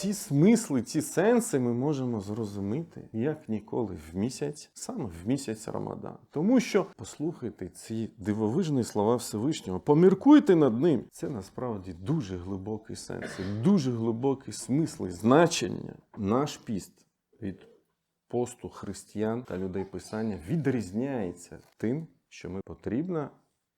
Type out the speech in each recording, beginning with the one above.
ці смисли, ці сенси ми можемо зрозуміти як ніколи в місяць, саме в місяць Рамадан. Тому що послухайте ці дивовижні слова Всевишнього, поміркуйте над ним. Це насправді дуже глибокий сенс, дуже глибокий смисл значення. Наш піст від посту християн та людей писання відрізняється тим, що ми потрібно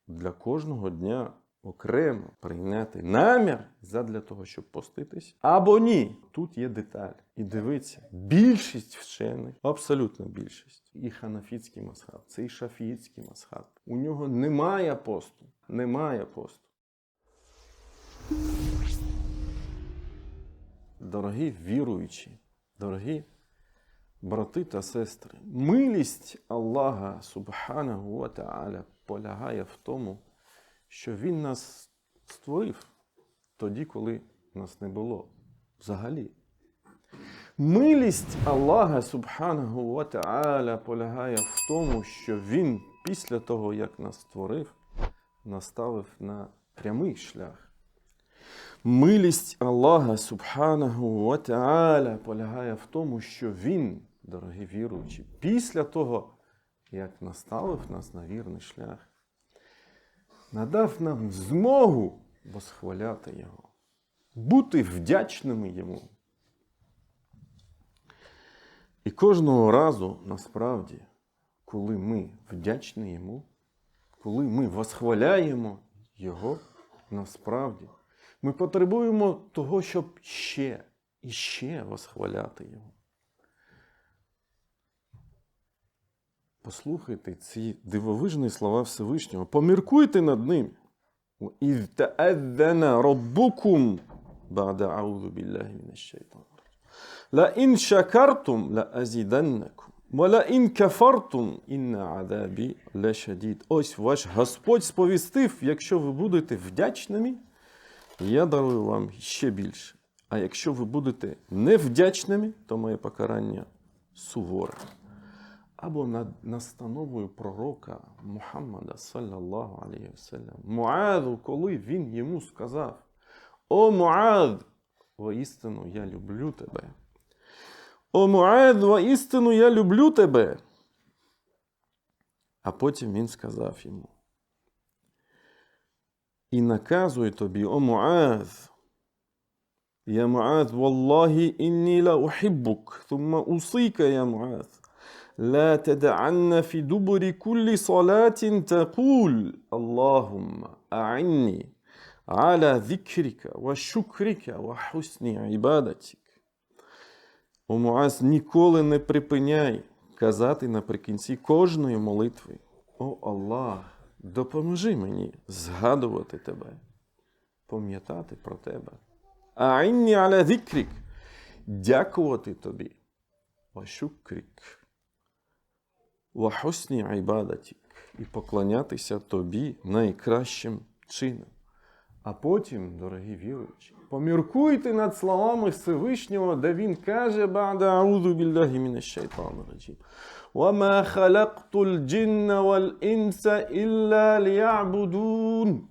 для кожного дня окремо прийняти намір задля того, щоб поститись, або ні. Тут є деталь. І дивіться, більшість вчених, абсолютно більшість, і ханафітський масхаб, це і шафіїцький масхаб. У нього немає посту. Немає посту. Дорогі віруючі, дорогі брати та сестри, милість Аллаха Субханаху Та'аля полягає в тому, що Він нас створив тоді, коли нас не було взагалі. Милість Аллаха Субханаху ва Та'аля полягає в тому, що Він після того, як нас створив, наставив на прямий шлях. Милість Аллаха Субханаху ва Та'аля полягає в тому, що Він, дорогі віруючі, після того, як наставив нас на вірний шлях, надав нам змогу восхваляти Його, бути вдячними Йому. І кожного разу, насправді, коли ми вдячні Йому, коли ми восхваляємо Його, насправді, ми потребуємо того, щоб ще і ще восхваляти Його. Послухайте ці дивовижні слова Всевишнього. Поміркуйте над ним. «Із тааддана раббукум» بعد أعوذ بالله من الشيطان لئن شكرتم لأزيدنكم ولئن كفرتم إن عذابي لشديد Ось ваш Господь сповістив, якщо ви будете вдячними, я дарую вам ще більше. А якщо ви будете невдячними, то моє покарання суворе. або над настановою пророка Мухаммада, саллаллаху алейхи вассалям, Муаду, коли він йому сказав: О Муад, воістину я люблю тебе. О Муад, воістину я люблю тебе. А потім він сказав йому. І наказую тобі, о Муаз, Я Муаз, валлахі інні ла ухіббук, Тумма усика я Муаз. لا تدعن في دبر كل صلاة تقول اللهم أعني على ذكرك وشكرك وحسن عبادتك О Муаз, ніколи не припиняй казати наприкінці кожної молитви. О Аллах, допоможи мені згадувати тебе, пам'ятати про тебе. Аінні аля зікрік. Дякувати тобі. Ва шукрік. Ва хусні айбадатік. І поклонятися тобі найкращим чином. А потім, дорогі віруючі, поміркуйте над словами Всевишнього, де він каже бада аузу білляхі мінаш шайтану раджім. وَمَا خَلَقْتُ الْجِنَّ وَالْإِنسَ إِلَّا لِيَعْبُدُونَ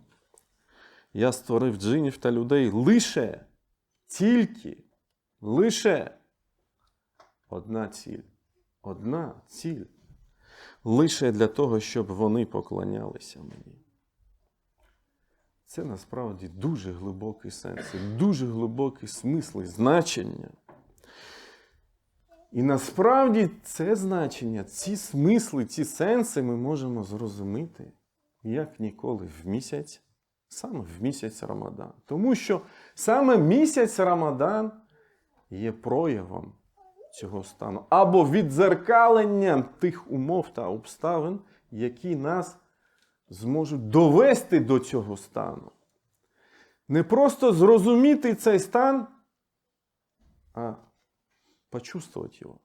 Я створив джинів та людей лише, тільки, лише одна ціль. Одна ціль. Лише для того, щоб вони поклонялися мені. Це насправді дуже глибокий сенс, дуже глибокий смисл і значення. І насправді це значення, ці смисли, ці сенси ми можемо зрозуміти як ніколи в місяць, саме в місяць Рамадан. Тому що саме місяць Рамадан є проявом цього стану або відзеркаленням тих умов та обставин, які нас зможуть довести до цього стану. Не просто зрозуміти цей стан, а почувствувати його,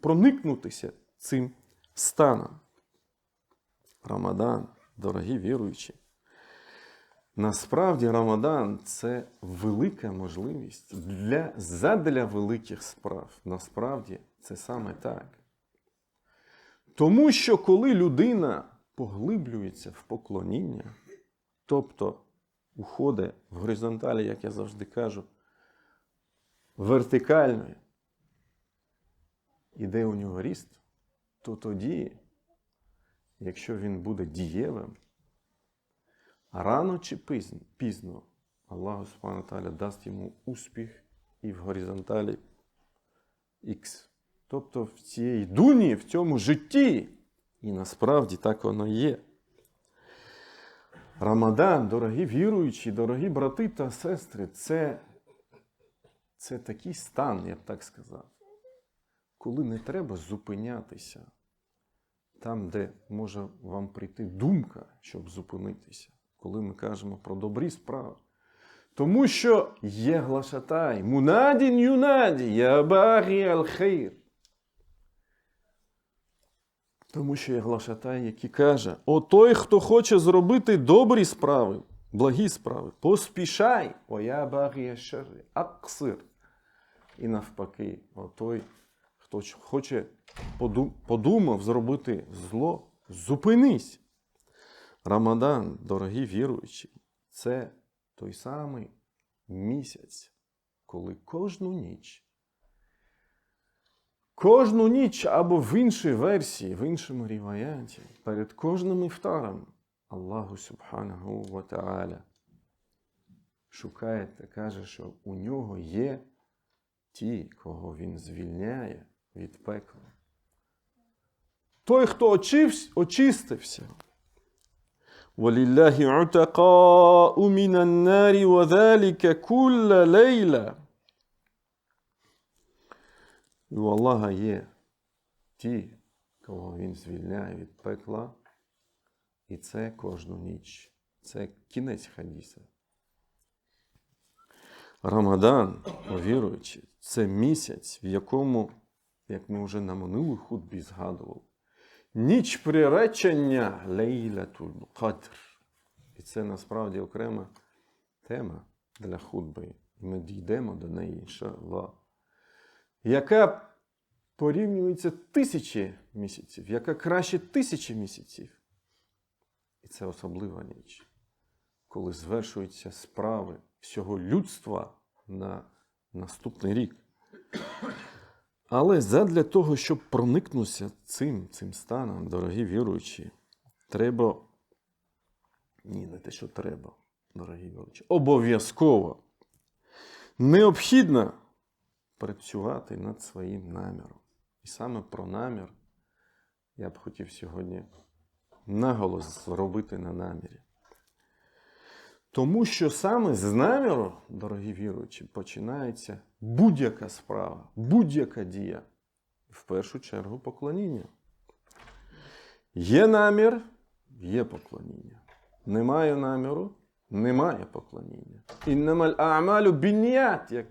проникнутися цим станом. Рамадан, дорогі віруючі. Насправді Рамадан це велика можливість для, задля великих справ. Насправді це саме так. Тому що коли людина поглиблюється в поклоніння, тобто уходить в горизонталі, як я завжди кажу, вертикальної, іде у нього ріст, то тоді, якщо він буде дієвим, рано чи пізно, пізно Аллах Субхану Таля дасть йому успіх і в горизонталі Х. Тобто в цій дуні, в цьому житті. І насправді так воно є. Рамадан, дорогі віруючі, дорогі брати та сестри, це, це такий стан, я б так сказав, коли не треба зупинятися там, де може вам прийти думка, щоб зупинитися, коли ми кажемо про добрі справи. Тому що є глашатай, мунадін юнаді, я багі аль-хейр. Тому що є глашатай, який каже: О той, хто хоче зробити добрі справи, благі справи, поспішай, о я багі аксир. І навпаки, о той, хто хоче подумав зробити зло, зупинись. Рамадан, дорогі віруючі, це той самий місяць, коли кожну ніч Кожну ніч або в іншій версії, в іншому ріваянті, перед кожним іфтаром Аллаху Субханаху ва шукає та каже, що у нього є ті, кого він звільняє від пекла. Той, хто очивсь, очистився. وَلِلَّهِ عُتَقَاءُ مِنَ النَّارِ وَذَلِكَ كُلَّ لَيْلَةٍ і у Аллаха є ті, кого він звільняє від пекла, і це кожну ніч. Це кінець хадіса. Рамадан, віруючи, це місяць, в якому, як ми вже на минулій хутбі згадували, ніч приречення Лейлатуль Кадр. І це насправді окрема тема для хутби. І ми дійдемо до неї, іншаллах яка порівнюється тисячі місяців, яка краще тисячі місяців. І це особлива ніч, коли звершуються справи всього людства на наступний рік. Але задля того, щоб проникнутися цим, цим станом, дорогі віруючі, треба. Ні, не те, що треба, дорогі віруючі. Обов'язково. Необхідно працювати над своїм наміром. І саме про намір я б хотів сьогодні наголос зробити на намірі. Тому що саме з наміру, дорогі віруючі, починається будь-яка справа, будь-яка дія. В першу чергу поклоніння. Є намір, є поклоніння. Немає наміру, немає поклоніння. Іннамаль а'малю бінніят, як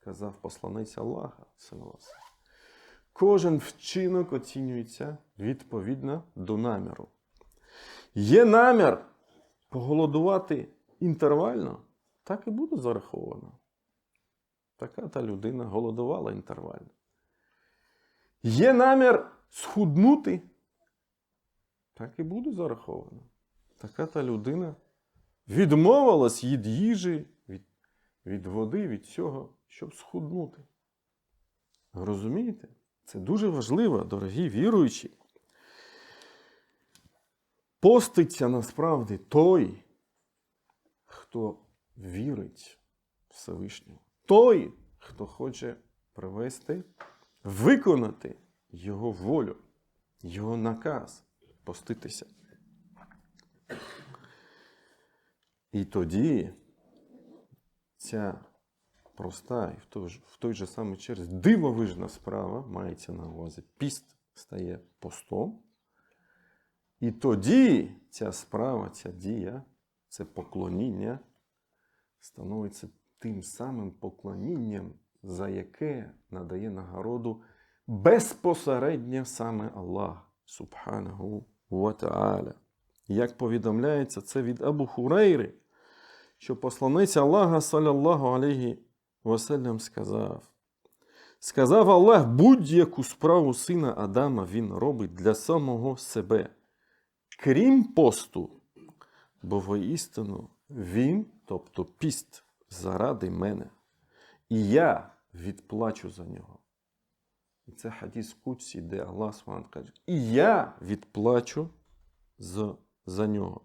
казав посланець Аллаха. Кожен вчинок оцінюється відповідно до наміру. Є намір поголодувати інтервально, так і буде зараховано. Така та людина голодувала інтервально. Є намір схуднути, так і буде зараховано. Така та людина відмовилась від їжі, від, від води, від цього, щоб схуднути. Розумієте? Це дуже важливо, дорогі віруючі. Поститься насправді той, хто вірить Всевишнього. Той, хто хоче привести, виконати Його волю, Його наказ поститися. І тоді ця проста і в той, ж- в той же самий час дивовижна справа мається на увазі. Піст стає постом. І тоді ця справа, ця дія, це поклоніння становиться тим самим поклонінням, за яке надає нагороду безпосередньо саме Аллах Субханаху ва. Як повідомляється це від Абу Хурейри, що посланець Аллаха, саляллаху алейхі васелям, сказав: Сказав Аллах, будь-яку справу сина Адама він робить для самого себе, крім посту, бо воістину він, тобто піст, заради мене. І я відплачу за нього. І це хадіс Кудсі, де Аллах Субхану каже, і я відплачу за, за нього.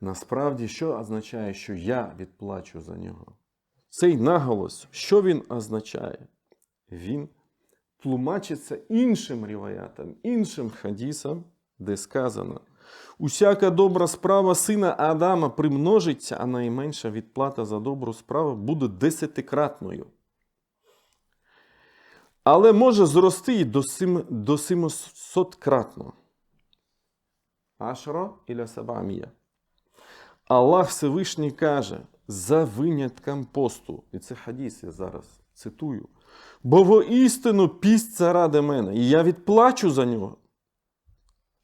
Насправді, що означає, що я відплачу за нього? Цей наголос, що він означає? Він тлумачиться іншим ріваятом, іншим хадісом, де сказано: усяка добра справа сина Адама примножиться, а найменша відплата за добру справу буде десятикратною. Але може зрости і до, сім, до 700-кратно. Ашра іля сабамія. Аллах Всевишній каже, за винятком посту, і це хадіс, я зараз цитую. Бо воістину піст це ради мене, і я відплачу за нього.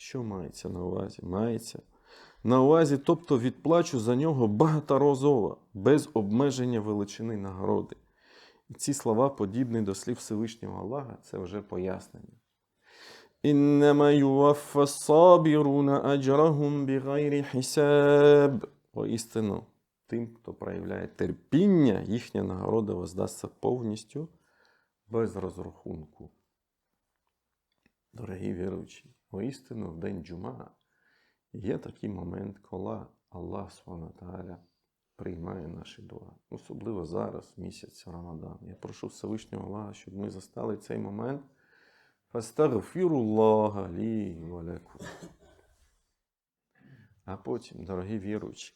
Що мається на увазі? Мається на увазі, тобто відплачу за нього багаторазово, без обмеження величини нагороди. І ці слова, подібні до слів Всевишнього Аллаха, це вже пояснення. Іннама юваффа сабіруна аджрахум бігайрі хісаб. Воістину, тим, хто проявляє терпіння, їхня нагорода воздасться повністю без розрахунку. Дорогі віруючі, воістину в день джума є такий момент, коли Аллах Субхану приймає наші дуа. Особливо зараз, місяць Рамадан. Я прошу Всевишнього Аллаха, щоб ми застали цей момент. Фастагфіруллаха лі. А потім, дорогі віруючі,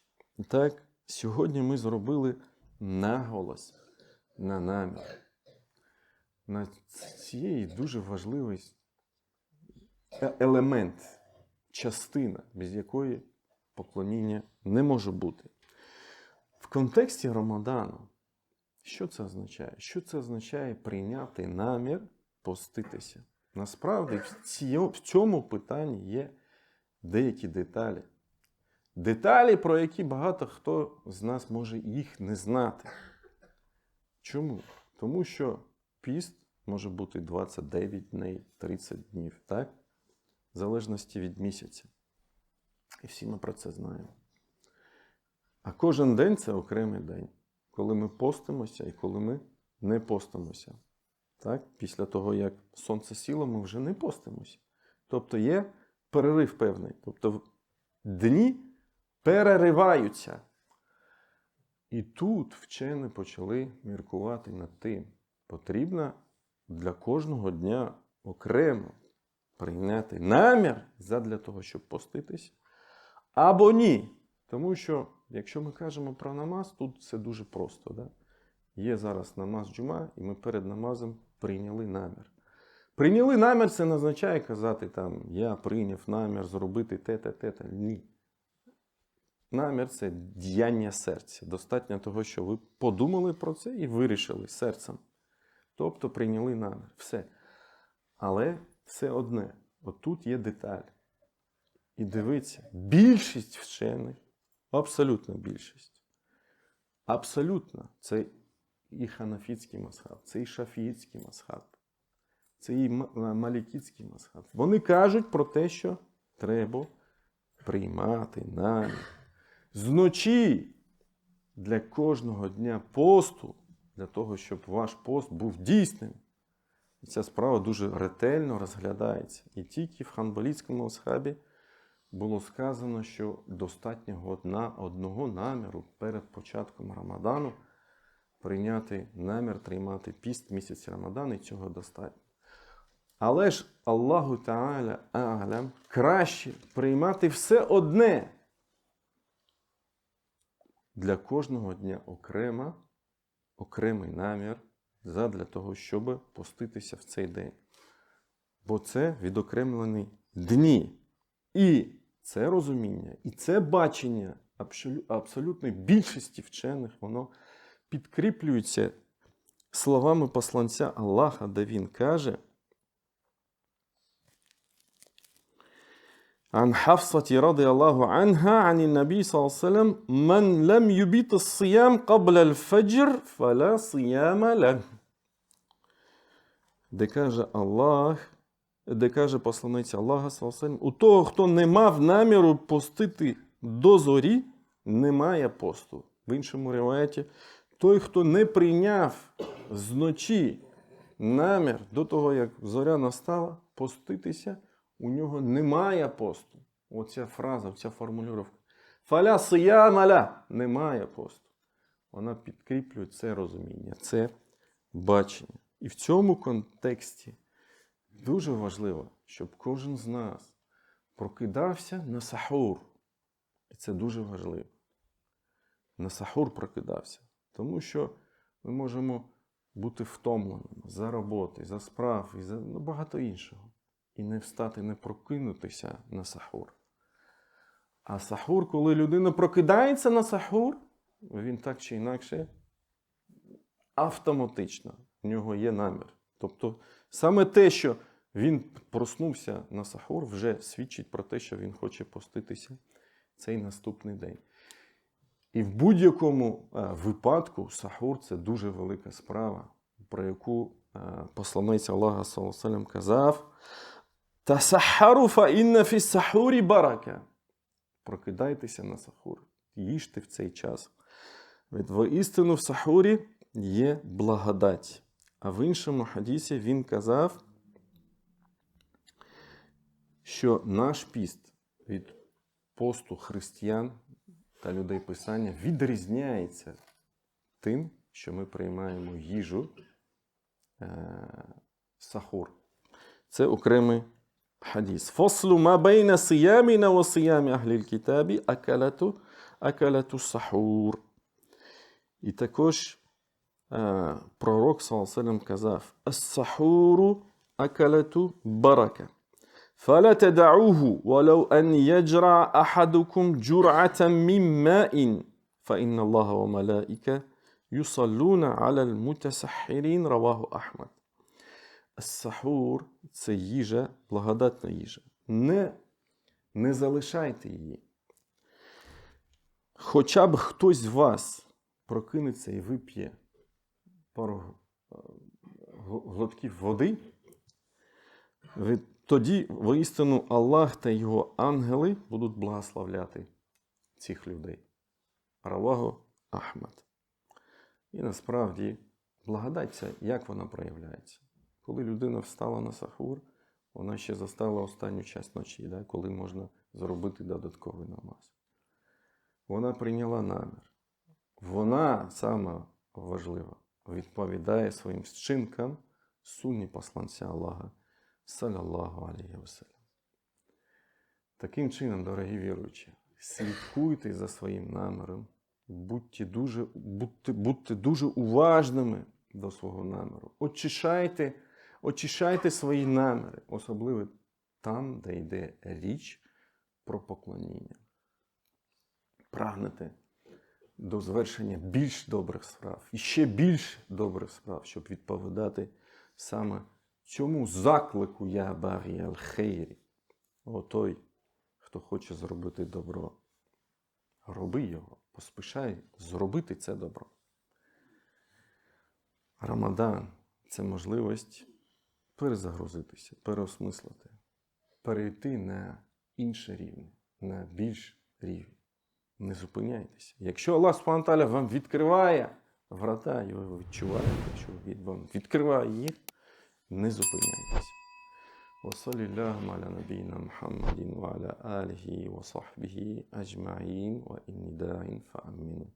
так, сьогодні ми зробили наголос на намір. На цієї дуже важливий е- елемент, частина, без якої поклоніння не може бути. В контексті Рамадану, що це означає? Що це означає прийняти намір поститися? Насправді, в цьому питанні є деякі деталі. Деталі, про які багато хто з нас може їх не знати. Чому? Тому що піст може бути 29 днів, 30 днів, так? В залежності від місяця. І всі ми про це знаємо. А кожен день це окремий день, коли ми постимося і коли ми не постимося. Так? Після того, як сонце сіло, ми вже не постимося. Тобто є перерив певний. Тобто дні перериваються. І тут вчені почали міркувати над тим, потрібно для кожного дня окремо прийняти намір задля того, щоб поститися, або ні. Тому що, якщо ми кажемо про намаз, тут все дуже просто. Да? Є зараз намаз джума, і ми перед намазом прийняли намір. Прийняли намір, це не означає казати, там, я прийняв намір зробити те, те, те, те. Ні. Намір це діяння серця. Достатньо того, що ви подумали про це і вирішили серцем. Тобто прийняли намір. Все. Але все одне. Отут є деталь. І дивіться, більшість вчених, абсолютна більшість. Абсолютно, це і ханафітський масхаб, це і шафіїцький масхаб, це і малікітський масхаб. Вони кажуть про те, що треба приймати намір. Зночі для кожного дня посту, для того, щоб ваш пост був дійсним. І ця справа дуже ретельно розглядається. І тільки в ханбалітському асхабі було сказано, що достатньо одна, одного наміру перед початком Рамадану прийняти намір тримати піст місяць Рамадан, і цього достатньо. Але ж Аллаху Та'аля А'лям краще приймати все одне для кожного дня окремо, окремий намір задля того, щоб поститися в цей день. Бо це відокремлені дні. І це розуміння, і це бачення абсолютної більшості вчених, воно підкріплюється словами посланця Аллаха, де він каже. عن حفصة رضي الله عنها عن النبي صلى الله عليه وسلم من لم يبيت الصيام قبل الفجر فلا صيام له де каже Аллах, де каже посланець Аллаха, саллаллаху алейхи ва саллям, у того, хто не мав наміру постити до зорі, немає посту. В іншому реваєті, Той, хто не прийняв зночі намір до того, як зоря настала, поститися, у нього немає посту. Оця фраза, оця формулювання. Фаля сиямаля немає посту. Вона підкріплює це розуміння, це бачення. І в цьому контексті дуже важливо, щоб кожен з нас прокидався на сахур. І це дуже важливо. На сахур прокидався. Тому що ми можемо бути втомленими за роботи, за справ і за ну, багато іншого. І не встати, не прокинутися на сахур. А сахур, коли людина прокидається на сахур, він так чи інакше автоматично в нього є намір. Тобто саме те, що він проснувся на сахур, вже свідчить про те, що він хоче поститися цей наступний день. І в будь-якому е, випадку сахур це дуже велика справа, про яку е, посланець Аллаха саллаллаху казав: Тасахару фа інна фі сахурі барака. Прокидайтеся на сахур, їжте в цей час. Від воістину в сахурі є благодать. А в іншому хадісі він казав, що наш піст від посту християн та людей Писання відрізняється тим, що ми приймаємо їжу е, сахур. Це окремий хадіс. Фослу ма бейна сияміна ва сиямі ахліль китабі акалату, акалату сахур. І також е, пророк саллаллаху казав: Ас-сахуру акалату барака. فلا تدعوه ولو أن يجرع أحدكم جرعة من ماء فإن الله وملائكة يصلون على المتسحرين رواه أحمد Сахур це їжа, благодатна їжа. Не, не залишайте її. Хоча б хтось з вас прокинеться і вип'є пару е, глотків води, тоді воістину Аллах та його ангели будуть благословляти цих людей. Раваго Ахмад. І насправді благодать як вона проявляється. Коли людина встала на сахур, вона ще застала останню час ночі, да, коли можна зробити додатковий намаз. Вона прийняла намір. Вона саме важлива, відповідає своїм вчинкам сунні посланця Аллаха саллаллаху алейхи васелям. Таким чином, дорогі віруючі, слідкуйте за своїм наміром, будьте дуже, будьте, будьте дуже уважними до свого наміру. Очищайте, очищайте свої наміри, особливо там, де йде річ про поклоніння. Прагнете до звершення більш добрих справ і ще більш добрих справ, щоб відповідати саме цьому заклику я барі аль-хейрі. О той, хто хоче зробити добро. Роби його, поспішай зробити це добро. Рамадан це можливість перезагрузитися, переосмислити, перейти на інше рівень, на більш рівень. Не зупиняйтеся. Якщо Аллах Субтитрувальний вам відкриває врата, і ви відчуваєте, що Він вам відкриває їх, не зупиняйтеся. وصلى اللهم على نبينا محمد وعلى آله وصحبه أجمعين وإني داع فأمنوا